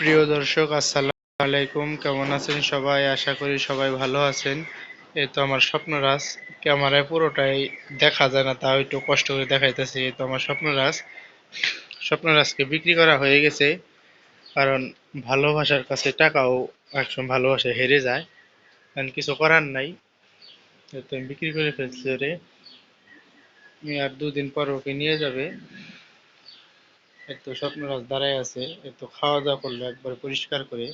প্রিয় দর্শক, আসসালামু আলাইকুম। কেমন আছেন সবাই? আশা করি সবাই ভালো আছেন। এই তো আমার স্বপ্নরাজ ক্যামেরায় পুরোটাই দেখা যায় না, তাও একটু কষ্ট করে দেখাইতেছি। এই তো আমার স্বপ্নরাজ স্বপ্নরাজকে বিক্রি করা হয়ে গেছে, কারণ ভালোবাসার কাছে টাকাও একসময় ভালোবাসা হেরে যায়। কারণ কিছু করার নাই। তো আমি বিক্রি করে ফেলছি ওরে আর দুদিন পর ওকে নিয়ে যাবে। তো স্বপ্নরাজ দাঁড়ায় আছে তো খাওয়া দাওয়া করল, একবার পরিষ্কার করে।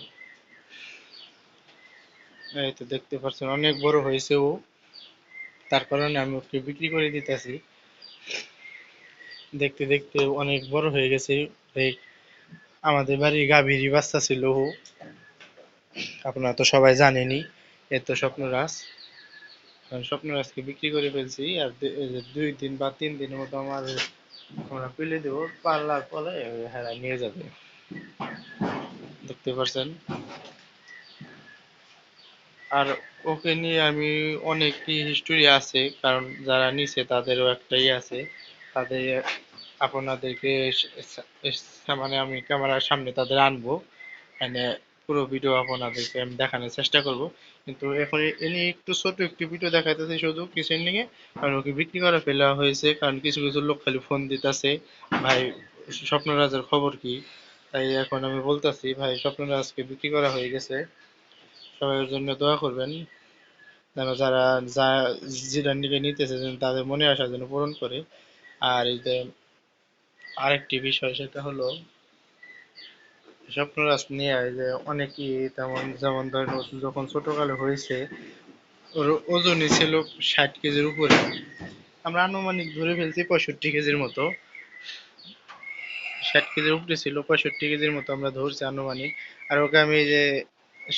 এই তো দেখতে পাচ্ছেন, অনেক বড় হয়েছে ও। তার কারণে আমি ওকে বিক্রি করে দিতেছি। দেখতে দেখতে অনেক বড় হয়ে গেছে। আমাদের বাড়ির গাভীরই বাচ্চা ছিল ও। আপনারা তো সবাই জানেনই, এ তো স্বপ্নরাজ। স্বপ্নরাজকে বিক্রি করে ফেলছি, আর দুই দিন বা তিন দিনের মতো আমার আমরা পেলে দেবো, পাল্লার পরে হ্যাঁ নিয়ে যাবে। দেখতে পাচ্ছেন আর ওকে নিয়ে আমি অনেকই হিস্টোরি আছে, কারণ যারা নিছে তাদেরও একটাই আছে। তাদের, আপনাদেরকে মানে আমি ক্যামেরার সামনে তাদের আনব। মানে পুরো ভিডিও আপনাদেরকে আমি দেখানোর চেষ্টা করব। কিন্তু এখন এনে একটু ছোট একটি ভিডিও দেখাইতেছে শুধু কিসের নিয়ে? কারণ ওকে বিক্রি করে ফেলা হয়েছে, কারণ কিছু কিছু লোক খালি ফোন দিতেছে। ভাই, স্বপ্নরাজের খবর কি? তাই এখন আমি বলতেছি, ভাই, স্বপ্নরাজকে বিক্রি করা হয়ে গেছে। সবাই ওর জন্য দোয়া করবেন, যেন যারা যা, যেটা নিকে নিতেছে যেন তাদের মনে আসা যেন পূরণ করে। আর এই যে আরেকটি বিষয়, সেটা হলো স্বপ্নরাজ নিয়ে যে অনেকেই তেমন, যেমন ধরেন যখন ছোটকালে হয়েছে, ওর ওজনই ছিল ষাট কেজির উপরে। আমরা আনুমানিক ধরে ফেলছি পঁয়ষট্টি কেজির মতো। ষাট কেজির উপরে ছিল, পঁয়ষট্টি কেজির মতো আমরা ধরছি আনুমানিক। আর ওকে আমি যে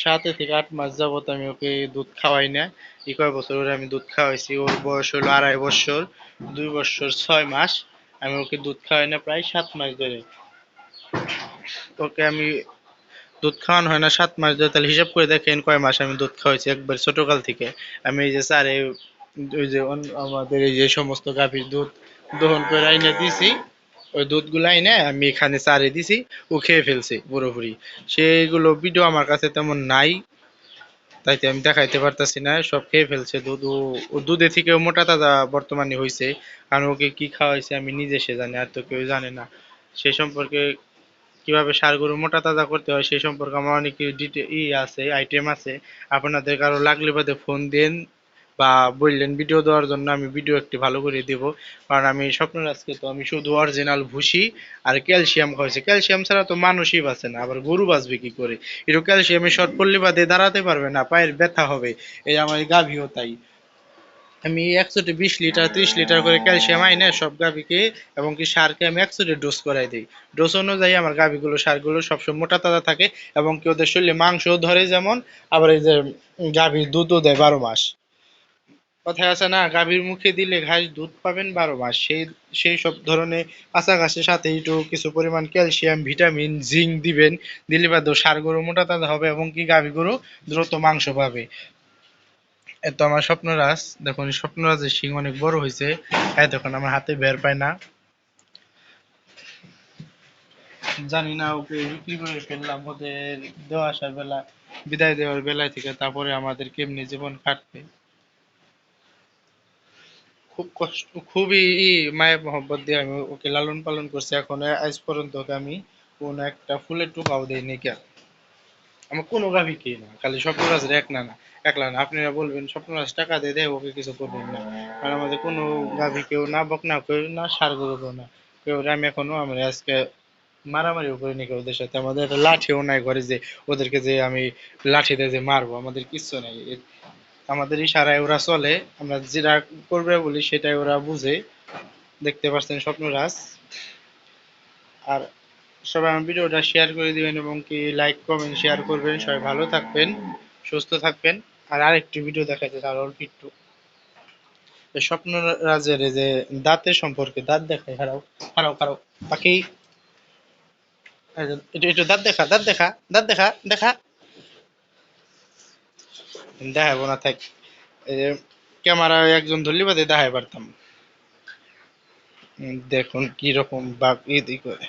সাতে থেকে আট মাস যাবত আমি ওকে দুধ খাওয়াই না। এই কয় বছর ওরে আমি দুধ খাওয়াইছি। ওর বয়স হলো আড়াই বছর, দুই বছর ছয় মাস। আমি ওকে দুধ খাওয়াই না, প্রায় সাত মাস ধরে। ওকে আমি দুধ খাওয়ানো হয় না, সাত মাস ধরে তাহলে হিসাব করে দেখেন কয় মাস আমি দুধ খাওয়াইছি একবার ছোটকাল থেকে। আমি এই যে স্যারে, ওই যে আমাদের এই যে সমস্ত গাভীর দুধ দহন করে আইনে দিছি, ওই দুধগুলো আইনে আমি এখানে চারে দিছি, ও খেয়ে ফেলছে পুরোপুরি। সেইগুলো ভিডিও আমার কাছে তেমন নাই তাই তো আমি দেখাইতে পারতাছি না, সব খেয়ে ফেলছে দুধ। ও দুধে থেকেও মোটা তাজা বর্তমানে হয়েছে কারণ ওকে কি খাওয়াইছে আমি নিজে সে জানি, আর তো কেউ জানে না। সে সম্পর্কে কীভাবে সার গরু মোটা তাজা করতে হয় সেই সম্পর্কে আমার অনেক ই আছে আইটেম আছে। আপনাদের কারও লাগলে বাদে ফোন দেন বা বললেন ভিডিও দেওয়ার জন্য আমি ভিডিও একটি ভালো করে দেব। কারণ আমি স্বপ্নের আজকে তো আমি শুধু অরিজিনাল ভুসি আর ক্যালসিয়াম খাওয়াইছি। ক্যালসিয়াম ছাড়া তো মানুষই বাঁচে না, আবার গরু বাঁচবে কি করে? একটু ক্যালসিয়ামে শর্ট পড়লে বাদে দাঁড়াতে পারবে না, পায়ের ব্যথা হবে। এই আমার গাভীও তাই। আমি একশোতে বিশ লিটার, ত্রিশ লিটার করে ক্যালসিয়াম আইনে সব গাভীকে এবং কি সারকে আমি একশোতে ডোজ করাই দিই। ডোজ অনুযায়ী আমার গাভীগুলো, সারগুলো সবসময় মোটা তাজা থাকে এবং কি ওদের শরীরে মাংসও ধরে যেমন, আবার এই যে গাভীর দুধও দেয় বারো মাস। কথায় আছে না, গাভীর মুখে দিলে ঘাস দুধ পাবেন বারো মাস। সেই সেই সব ধরনের কাঁচা ঘাসের সাথে একটু কিছু পরিমাণ ক্যালসিয়াম, ভিটামিন, জিঙ্ক দিবেন, দিলে বাদ সার গরু মোটা তাজা হবে এবং কি গাভী গরু দ্রুত মাংস পাবে। এত আমার স্বপ্নরাজ দেখুন স্বপ্নরাজের শিং অনেক বড় হয়েছে হ্যাঁ দেখুন, আমার হাতে বের পায় না। জানি না ওকে বিক্রি করে ফেললাম, ওদের দেওয়া আসার বেলা, বিদায় দেওয়ার বেলায় থেকে তারপরে আমাদের কেমনি জীবন কাটবে। খুব কষ্ট, খুবই ই মায়া মহব্বত দিয়ে আমি ওকে লালন পালন করছি। এখন আজ পর্যন্ত ওকে আমি কোন একটা ফুলের টুকাও দেইনি কে আমার কোনো গাভী কি না? খালি স্বপ্নরাজের এক না না। একলা না। আপনারা বলবেন, স্বপ্নরাজ টাকা দিয়ে দেয় ওকে কিছু করবেন না। কারণ আমাদের কোনো গাভী কেউ না বক না, কেউ না সার গরু কেউ না কেউ আমি এখনও আমরা আজকে মারামারিও করিনি কেউ ওদের সাথে। আমাদের লাঠিও নাই ঘরে যে ওদেরকে যে আমি লাঠি দিয়ে যে মারবো, আমাদের কিচ্ছু নাই। আমাদের ইশারায় ওরা চলে। আমরা যেটা করবে বলি সেটাই ওরা বুঝে। দেখতে পাচ্ছেন স্বপ্নরাজ। আর সবাই আমার ভিডিওটা শেয়ার করে দিবেন এবং কি লাইক কমেন্ট শেয়ার করবেন। সবাই ভালো থাকবেন সুস্থ থাকবেন। আর আরেকটি ভিডিও দেখাতে আর অল্প একটু। এই স্বপ্নরাজের এই যে দাঁতের সম্পর্কে দাঁত দেখায় হারাও হারাও এই যে, একটু দাঁত দেখা দাঁত দেখা দাঁত দেখা দেখা। দেখাবো না থাক। ক্যামেরা একজন ধরলে বাদে দেখাই পারতাম। দেখুন কি রকম বাঘ ইদি করে।